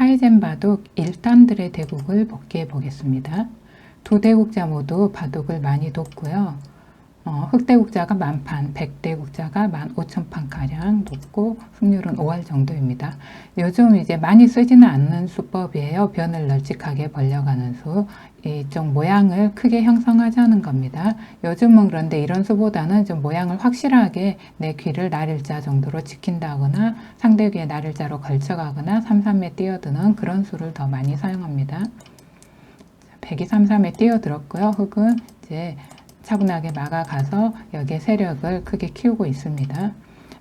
차이젠 바둑 1단들의 대국을 복귀해 보겠습니다. 두 대국자 모두 바둑을 많이 뒀고요. 어, 흑대국자가 만판, 백대국자가 만 오천 판가량 높고 승률은 5할 정도입니다. 요즘 이제 많이 쓰지는 않는 수법이에요. 변을 널찍하게 벌려가는 수. 이쪽 모양을 크게 형성하자는 겁니다. 요즘은 그런데 이런 수보다는 좀 모양을 확실하게 내 귀를 날일자 정도로 지킨다거나 상대 귀에 날일자로 걸쳐가거나 삼삼에 뛰어드는 그런 수를 더 많이 사용합니다. 백이 삼삼에 뛰어들었고요. 흑은 이제 차분하게 막아가서 여기에 세력을 크게 키우고 있습니다.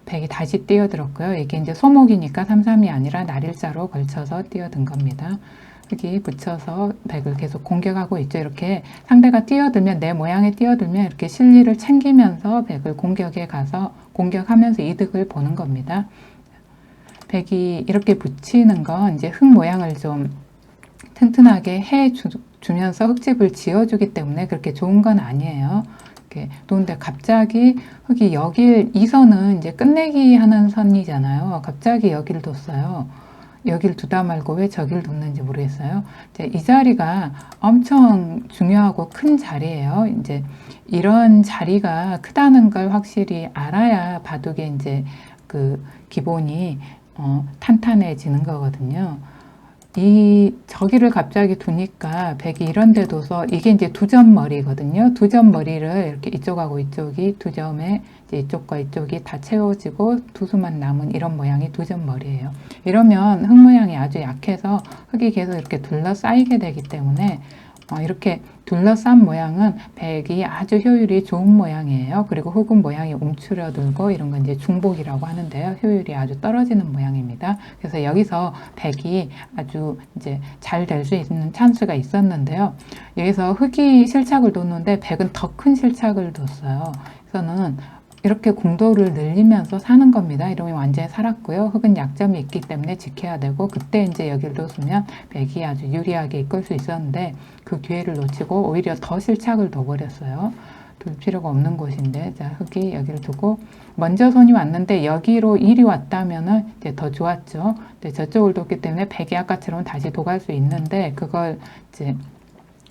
백이 다시 뛰어들었고요. 이게 이제 소목이니까 삼삼이 아니라 날일자로 걸쳐서 뛰어든 겁니다. 여기 붙여서 백을 계속 공격하고 있죠. 이렇게 상대가 뛰어들면 내 모양에 뛰어들면 이렇게 실리를 챙기면서 백을 공격에 가서 공격하면서 이득을 보는 겁니다. 백이 이렇게 붙이는 건 이제 흙 모양을 좀 튼튼하게 해 주, 면서 흙집을 지어주기 때문에 그렇게 좋은 건 아니에요. 이렇게 놓는데 갑자기 흙이 여길 이 선은 이제 끝내기 하는 선이잖아요. 갑자기 여기를 뒀어요. 여기를 두다 말고 왜 저기를 뒀는지 모르겠어요. 이제 이 자리가 엄청 중요하고 큰 자리예요. 이제 이런 자리가 크다는 걸 확실히 알아야 바둑의 이제 그 기본이 어, 탄탄해지는 거거든요. 이 저기를 갑자기 두니까 백이 이런 데 둬서 이게 이제 두 점 머리거든요. 두 점 머리를 이렇게 이쪽하고 이쪽이 두 점에 이쪽과 이쪽이 다 채워지고 두 수만 남은 이런 모양이 두 점 머리예요. 이러면 흙 모양이 아주 약해서 흙이 계속 이렇게 둘러싸이게 되기 때문에 어, 이렇게 둘러싼 모양은 백이 아주 효율이 좋은 모양이에요. 그리고 흙은 모양이 움츠려들고 이런 건 이제 중복이라고 하는데요. 효율이 아주 떨어지는 모양입니다. 그래서 여기서 백이 아주 이제 잘 될 수 있는 찬스가 있었는데요. 여기서 흙이 실착을 뒀는데 백은 더 큰 실착을 뒀어요. 그래서는 이렇게 공도를 늘리면서 사는 겁니다. 이러면 완전히 살았고요. 흙은 약점이 있기 때문에 지켜야 되고 그때 이제 여기를 놓으면 백이 아주 유리하게 이끌 수 있었는데 그 기회를 놓치고 오히려 더 실착을 둬버렸어요. 둘 필요가 없는 곳인데 자 흙이 여기를 두고 먼저 손이 왔는데 여기로 일이 왔다면은 이제 더 좋았죠. 근데 저쪽을 뒀기 때문에 백이 아까처럼 다시 도갈 수 있는데 그걸 이제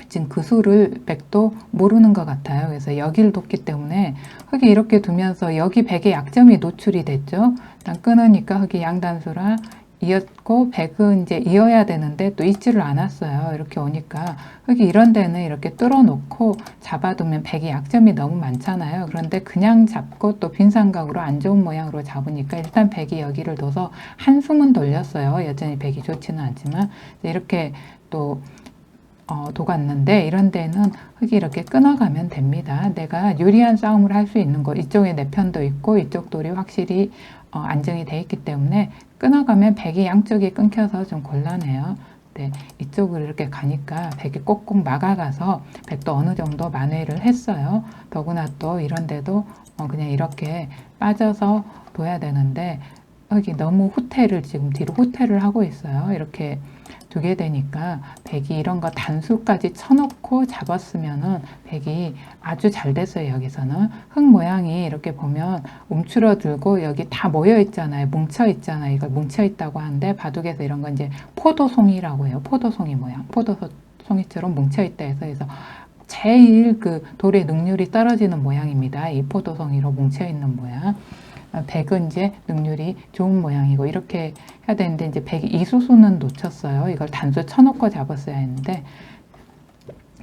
지금 그 수를 백도 모르는 것 같아요. 그래서 여기를 뒀기 때문에 흙이 이렇게 두면서 여기 백의 약점이 노출이 됐죠. 일단 끊으니까 흙이 양단수라 이었고 백은 이제 이어야 되는데 또 있지를 않았어요. 이렇게 오니까 흙이 이런 데는 이렇게 뚫어놓고 잡아두면 백이 약점이 너무 많잖아요. 그런데 그냥 잡고 또 빈삼각으로 안 좋은 모양으로 잡으니까 일단 백이 여기를 둬서 한숨은 돌렸어요. 여전히 백이 좋지는 않지만 이렇게 또 어, 도갔는데 이런 데는 흙이 이렇게 끊어가면 됩니다. 내가 유리한 싸움을 할 수 있는 거 이쪽에 내 편도 있고 이쪽 돌이 확실히 어, 안정이 돼 있기 때문에 끊어가면 백이 양쪽이 끊겨서 좀 곤란해요. 네, 이쪽으로 이렇게 가니까 백이 꼭꼭 막아가서 백도 어느 정도 만회를 했어요. 더구나 또 이런 데도 어, 그냥 이렇게 빠져서 둬야 되는데 여기 너무 후퇴를 지금 뒤로 후퇴를 하고 있어요. 이렇게 두게 되니까 백이 이런 거 단수까지 쳐놓고 잡았으면은 백이 아주 잘 됐어요. 여기서는 흙 모양이 이렇게 보면 움츠러들고 여기 다 모여 있잖아요. 뭉쳐 있잖아요. 이걸 뭉쳐 있다고 하는데 바둑에서 이런 건 이제 포도송이라고 해요. 포도송이 모양. 포도송이처럼 뭉쳐 있다 해서 그래서 제일 그 돌의 능률이 떨어지는 모양입니다. 이 포도송이로 뭉쳐 있는 모양. 백은 이제 능률이 좋은 모양이고 이렇게 해야 되는데 이제 백 이수수는 놓쳤어요. 이걸 단수 쳐놓고 잡았어야 했는데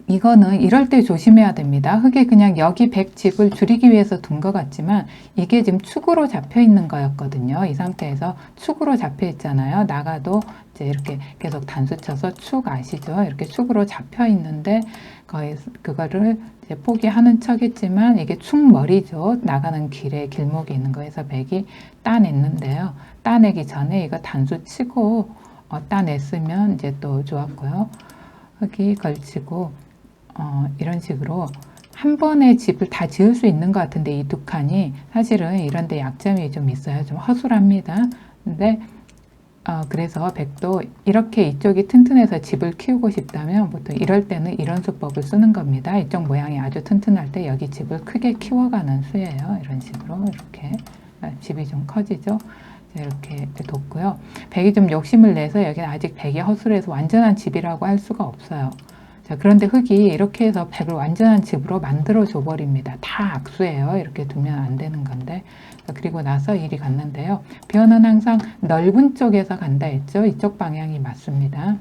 이거는 이럴 때 조심해야 됩니다. 흙이 그냥 여기 백집을 줄이기 위해서 둔 것 같지만 이게 지금 축으로 잡혀 있는 거였거든요. 이 상태에서 축으로 잡혀 있잖아요. 나가도 이제 이렇게 계속 단수 쳐서 축 아시죠? 이렇게 축으로 잡혀 있는데 거의 그거를 이제 포기하는 척했지만 이게 축머리죠. 나가는 길에 길목에 있는 거에서 백이 따냈는데요. 따내기 전에 이거 단수 치고 어, 따냈으면 이제 또 좋았고요. 흙이 걸치고 어, 이런 식으로 한 번에 집을 다 지을 수 있는 것 같은데 이 두 칸이 사실은 이런 데 약점이 좀 있어요. 좀 허술합니다. 근데 어, 그래서 백도 이렇게 이쪽이 튼튼해서 집을 키우고 싶다면 보통 이럴 때는 이런 수법을 쓰는 겁니다. 이쪽 모양이 아주 튼튼할 때 여기 집을 크게 키워가는 수예요. 이런 식으로 이렇게 아, 집이 좀 커지죠. 이렇게 뒀고요. 백이 좀 욕심을 내서 여기는 아직 백이 허술해서 완전한 집이라고 할 수가 없어요. 자, 그런데 흙이 이렇게 해서 백을 완전한 집으로 만들어 줘 버립니다. 다 악수예요. 이렇게 두면 안 되는 건데. 자, 그리고 나서 일이 갔는데요. 변은 항상 넓은 쪽에서 간다 했죠. 이쪽 방향이 맞습니다.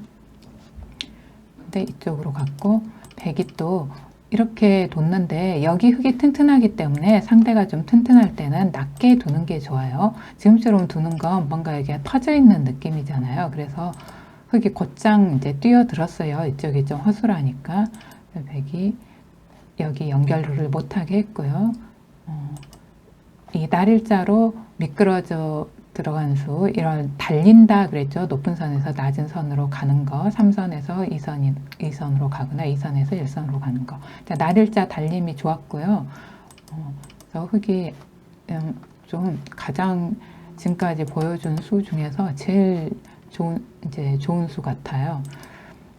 근데 이쪽으로 갔고 백이 또 이렇게 뒀는데 여기 흙이 튼튼하기 때문에 상대가 좀 튼튼할 때는 낮게 두는 게 좋아요. 지금처럼 두는 건 뭔가 여기가 터져 있는 느낌이잖아요. 그래서 흙이 곧장 이제 뛰어들었어요. 이쪽이 좀 허술하니까 백이 여기 연결을 못하게 했고요. 어, 이 날일자로 미끄러져 들어간 수 이런 달린다 그랬죠. 높은 선에서 낮은 선으로 가는 거, 3선에서 2선, 2선으로 가거나 2선에서 1선으로 가는 거. 자, 날일자 달림이 좋았고요. 어, 그래서 흙이 음, 좀 가장 지금까지 보여준 수 중에서 제일 좋은 이제 좋은 수 같아요.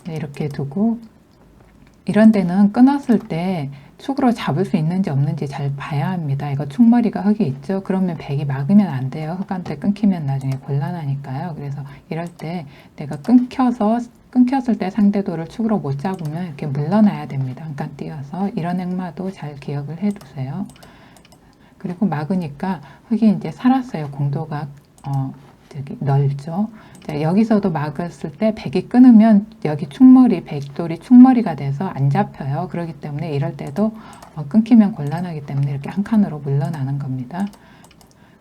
네, 이렇게 두고 이런 데는 끊었을 때 축으로 잡을 수 있는지 없는지 잘 봐야 합니다. 이거 축머리가 흙이 있죠. 그러면 백이 막으면 안 돼요. 흙한테 끊기면 나중에 곤란하니까요. 그래서 이럴 때 내가 끊겨서 끊겼을 때 상대도를 축으로 못 잡으면 이렇게 물러나야 됩니다. 잠깐 띄어서 이런 행마도 잘 기억을 해두세요. 그리고 막으니까 흙이 이제 살았어요. 공도가 어, 저기 넓죠. 자, 여기서도 막았을 때 백이 끊으면 여기 축머리, 백돌이 축머리가 돼서 안 잡혀요. 그렇기 때문에 이럴 때도 어, 끊기면 곤란하기 때문에 이렇게 한 칸으로 물러나는 겁니다.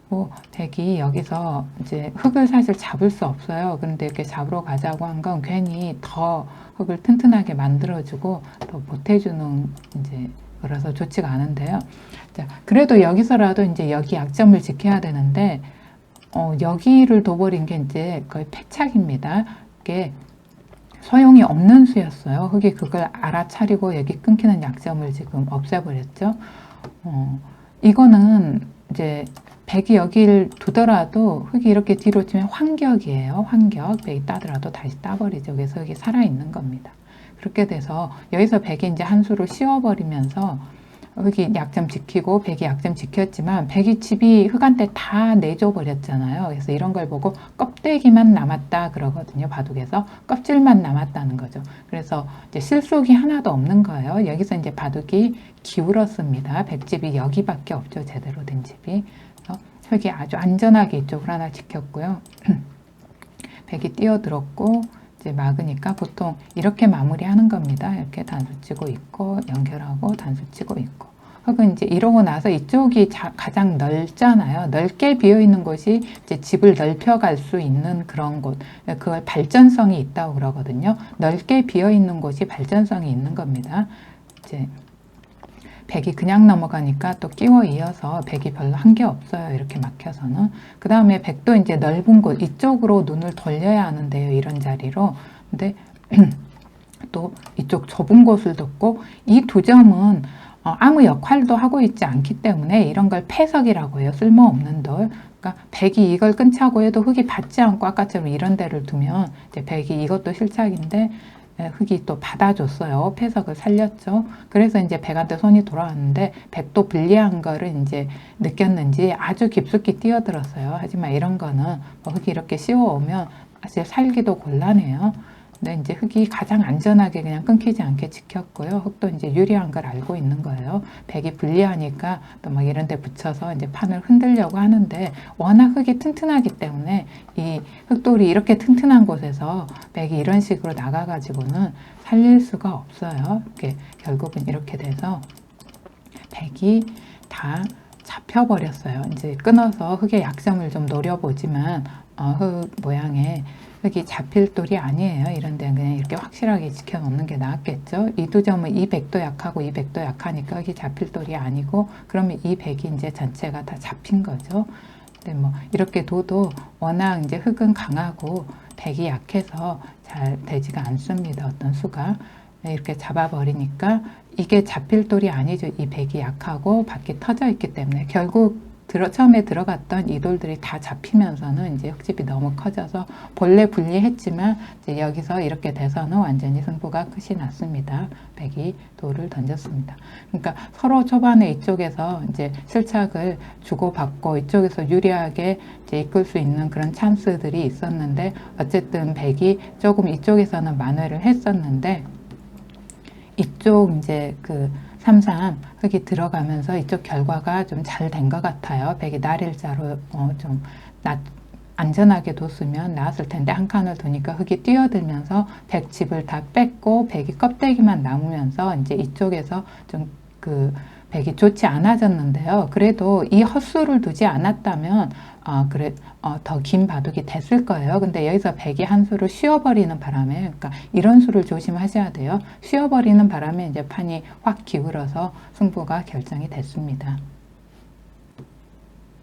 뭐 백이 여기서 이제 흙을 사실 잡을 수 없어요. 그런데 이렇게 잡으러 가자고 한 건 괜히 더 흙을 튼튼하게 만들어주고 더 보태주는 이제 그래서 좋지가 않은데요. 자, 그래도 여기서라도 이제 여기 약점을 지켜야 되는데 어, 여기를 둬버린 게 이제 거의 패착입니다. 이게 소용이 없는 수였어요. 흙이 그걸 알아차리고 여기 끊기는 약점을 지금 없애버렸죠. 어, 이거는 이제 백이 여기를 두더라도 흙이 이렇게 뒤로 치면 환격이에요. 환격. 백이 따더라도 다시 따버리죠. 그래서 흙이 살아있는 겁니다. 그렇게 돼서 여기서 백이 이제 한 수를 씌워버리면서 흙이 약점 지키고 백이 약점 지켰지만 백이 집이 흙한테 다 내줘 버렸잖아요. 그래서 이런 걸 보고 껍데기만 남았다 그러거든요. 바둑에서 껍질만 남았다는 거죠. 그래서 이제 실속이 하나도 없는 거예요. 여기서 이제 바둑이 기울었습니다. 백집이 여기밖에 없죠. 제대로 된 집이. 그래서 흙이 아주 안전하게 이쪽을 하나 지켰고요. 백이 뛰어들었고 이제 막으니까 보통 이렇게 마무리하는 겁니다. 이렇게 단수 치고 있고 연결하고 단수 치고 있고. 흙은 이제 이러고 나서 이쪽이 자, 가장 넓잖아요. 넓게 비어 있는 곳이 이제 집을 넓혀 갈 수 있는 그런 곳. 그걸 발전성이 있다고 그러거든요. 넓게 비어 있는 곳이 발전성이 있는 겁니다. 이제 백이 그냥 넘어가니까 또 끼워 이어서 백이 별로 한 게 없어요. 이렇게 막혀서는. 그 다음에 백도 이제 넓은 곳, 이쪽으로 눈을 돌려야 하는데요. 이런 자리로. 근데 또 이쪽 좁은 곳을 뒀고 이 두 점은 어, 아무 역할도 하고 있지 않기 때문에 이런 걸 패석이라고 해요. 쓸모없는 돌. 그러니까 백이 이걸 끊자고 해도 흙이 받지 않고 아까처럼 이런 데를 두면 이제 백이 이것도 실착인데 예, 흙이 또 받아줬어요. 패석을 살렸죠. 그래서 이제 백한테 손이 돌아왔는데 백도 불리한 거를 이제 느꼈는지 아주 깊숙이 뛰어들었어요. 하지만 이런 거는 뭐 흙이 이렇게 씌워오면 사실 살기도 곤란해요. 근데 이제 흙이 가장 안전하게 그냥 끊기지 않게 지켰고요. 흙도 이제 유리한 걸 알고 있는 거예요. 백이 불리하니까 또 막 이런 데 붙여서 이제 판을 흔들려고 하는데 워낙 흙이 튼튼하기 때문에 이 흙돌이 이렇게 튼튼한 곳에서 백이 이런 식으로 나가가지고는 살릴 수가 없어요. 이렇게 결국은 이렇게 돼서 백이 다 잡혀버렸어요. 이제 끊어서 흙의 약점을 좀 노려보지만 어, 흙 모양에 흙이 잡힐 돌이 아니에요. 이런 데는 그냥 이렇게 확실하게 지켜놓는 게 낫겠죠. 이두 점은 200도 약하고 200도 약하니까 흙이 잡힐 돌이 아니고 그러면 이 백이 이제 전체가 다 잡힌 거죠. 근데 뭐 이렇게 둬도 워낙 이제 흙은 강하고 백이 약해서 잘 되지가 않습니다. 어떤 수가. 네, 이렇게 잡아버리니까 이게 잡힐 돌이 아니죠. 이 백이 약하고 밖에 터져 있기 때문에 결국 들어 처음에 들어갔던 이 돌들이 다 잡히면서는 이제 흙집이 너무 커져서 본래 불리했지만 이제 여기서 이렇게 돼서는 완전히 승부가 끝이 났습니다. 백이 돌을 던졌습니다. 그러니까 서로 초반에 이쪽에서 이제 실착을 주고받고 이쪽에서 유리하게 이제 이끌 수 있는 그런 찬스들이 있었는데 어쨌든 백이 조금 이쪽에서는 만회를 했었는데 이쪽 이제 그 삼삼 흙이 들어가면서 이쪽 결과가 좀 잘 된 것 같아요. 백이 날일자로 어, 좀 낮, 안전하게 뒀으면 나았을 텐데 한 칸을 두니까 흙이 뛰어들면서 백집을 다 뺐고 백이 껍데기만 남으면서 이제 이쪽에서 좀그 백이 좋지 않아졌는데요. 그래도 이 헛수를 두지 않았다면 어, 그래 어, 더 긴 바둑이 됐을 거예요. 근데 여기서 백이 한 수를 쉬어버리는 바람에 그러니까 이런 수를 조심하셔야 돼요. 쉬어버리는 바람에 이제 판이 확 기울어서 승부가 결정이 됐습니다.